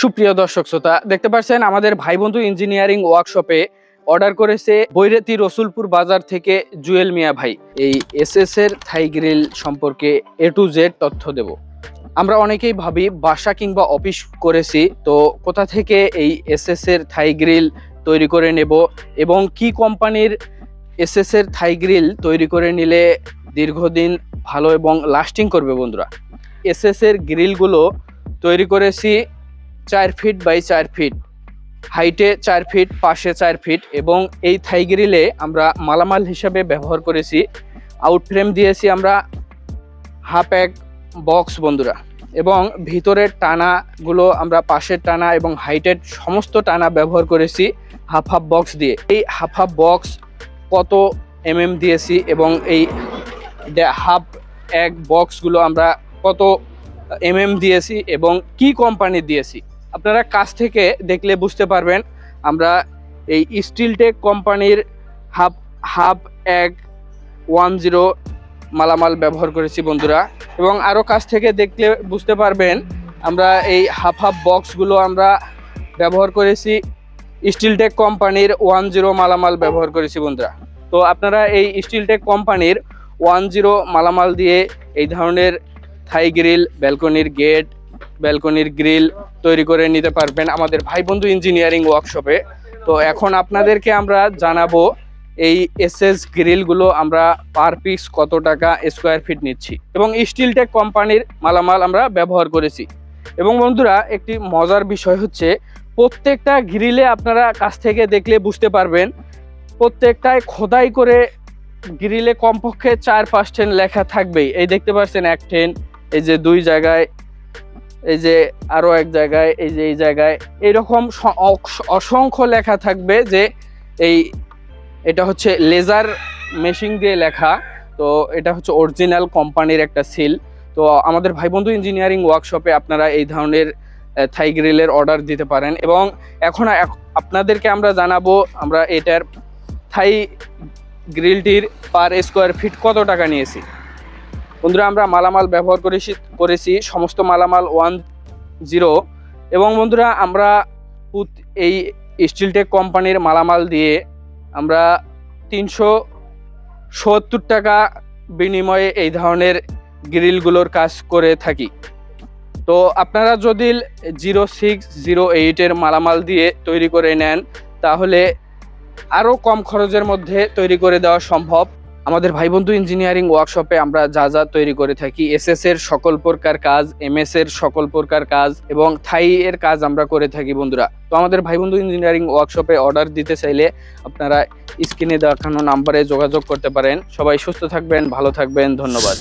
সুপ্রিয় দর্শক শ্রোতা, দেখতে পাচ্ছেন আমাদের ভাই বন্ধু ইঞ্জিনিয়ারিং ওয়ার্কশপে অর্ডার করেছে বৈরাতি রসুলপুর বাজার থেকে জুয়েল মিয়া ভাই। এই এসএস এর থাই গ্রিল সম্পর্কে এ টু জেড তথ্য দেব। আমরা অনেকেই ভাবি, বাসা কিংবা অফিস করেছি, তো কোথা থেকে এই এসএস এর থাই গ্রিল তৈরি করে নেব এবং কি কোম্পানির এসএস এর থাই গ্রিল তৈরি করে নিলে দীর্ঘদিন ভালো এবং লাস্টিং করবে বন্ধুরা? এসএস এর গ্রিলগুলো তৈরি করেছি চার ফিট বাই চার ফিট হাইটে চার ফিট পাশে চার ফিট এবং এই থাই গ্রিলে আমরা মালামাল হিসাবে ব্যবহার করেছি। আউট ফ্রেম দিয়েছি আমরা হাফ এক বক্স বন্ধুরা এবং ভিতরের টানাগুলো আমরা পাশের টানা এবং হাইটের সমস্ত টানা ব্যবহার করেছি হাফ হাফ বক্স দিয়ে। এই হাফ হাফ বক্স কত এম এম দিয়েছি এবং এই হাফ এক বক্সগুলো আমরা কত এম এম দিয়েছি এবং কি কোম্পানি দিয়েছি? আপনারা কাছ থেকে দেখলে বুঝতে পারবেন, আমরা এই স্টিলটেক কোম্পানির হাফ হাফ এক ওয়ান জিরো মালামাল ব্যবহার করেছি বন্ধুরা। এবং আরও কাছ থেকে দেখলে বুঝতে পারবেন, আমরা এই হাফ হাফ বক্সগুলো আমরা ব্যবহার করেছি স্টিলটেক কোম্পানির ওয়ান জিরো মালামাল ব্যবহার করেছি বন্ধুরা। তো আপনারা এই স্টিলটেক কোম্পানির ওয়ান জিরো মালামাল দিয়ে এই ধরনের থাই গ্রিল, ব্যালকনির গেট ব্যালকনির গ্রিল তৈরি করে নিতে পারবেন আমাদের ভাই বন্ধু ইঞ্জিনিয়ারিং ওয়ার্কশপে তো এখন আপনাদেরকে আমরা জানাব এই এসএস গ্রিলগুলো আমরা পার পিস কত টাকা স্কোয়ার ফিট নিচ্ছি। এবং স্টিলটেক কোম্পানির মালামাল আমরা ব্যবহার করেছি। এবং বন্ধুরা, একটি মজার বিষয় হচ্ছে, প্রত্যেকটা গ্রিলে আপনারা কাছ থেকে দেখলে বুঝতে পারবেন, প্রত্যেকটায় খোদাই করে গ্রিলে কমপক্ষে চার পাঁচ টেন লেখা থাকবেই। এই দেখতে পাচ্ছেন, এক টেন এই যে দুই জায়গায় এই যে আরও এক জায়গায়, এই যে এই জায়গায় এইরকম স- অসংখ্য লেখা থাকবে যে এই এটা হচ্ছে লেজার মেশিন দিয়ে লেখা। তো এটা হচ্ছে অরিজিনাল কোম্পানির একটা সিল। তো আমাদের ভাই বন্ধু ইঞ্জিনিয়ারিং ওয়ার্কশপে আপনারা এই ধরনের থাই গ্রিলের অর্ডার দিতে পারেন। এবং এখন আপনাদেরকে আমরা জানাব, আমরা এটার থাই গ্রিলটির পার স্কোয়ার ফিট কত টাকা নিয়েছি। বন্ধুরা, আমরা মালামাল ব্যবহার করেছি করেছি, সমস্ত মালামাল ওয়ান জিরো এবং বন্ধুরা, আমরা এই স্টিলটেক কোম্পানির মালামাল দিয়ে আমরা তিনশো সত্তর টাকা বিনিময়ে এই ধরনের গ্রিলগুলোর কাজ করে থাকি। তো আপনারা যদি জিরো সিক্স জিরো এইটের মালামাল দিয়ে তৈরি করে নেন, তাহলে আরও কম খরচের মধ্যে তৈরি করে দেওয়া সম্ভব। আমাদের ভাই বন্ধু ইঞ্জিনিয়ারিং ওয়ার্কশপে আমরা যা যা তৈরি করে থাকি এসএস এর সকল প্রকার কাজ এমএস এর সকল প্রকার কাজ এবং থাই এর কাজ আমরা করে থাকি বন্ধুরা। তো আমাদের ভাই বন্ধু ইঞ্জিনিয়ারিং ওয়ার্কশপে অর্ডার দিতে চাইলে আপনারা স্ক্রিনে দেখানো নাম্বারে যোগাযোগ করতে পারেন। সবাই সুস্থ থাকবেন, ভালো থাকবেন, ধন্যবাদ।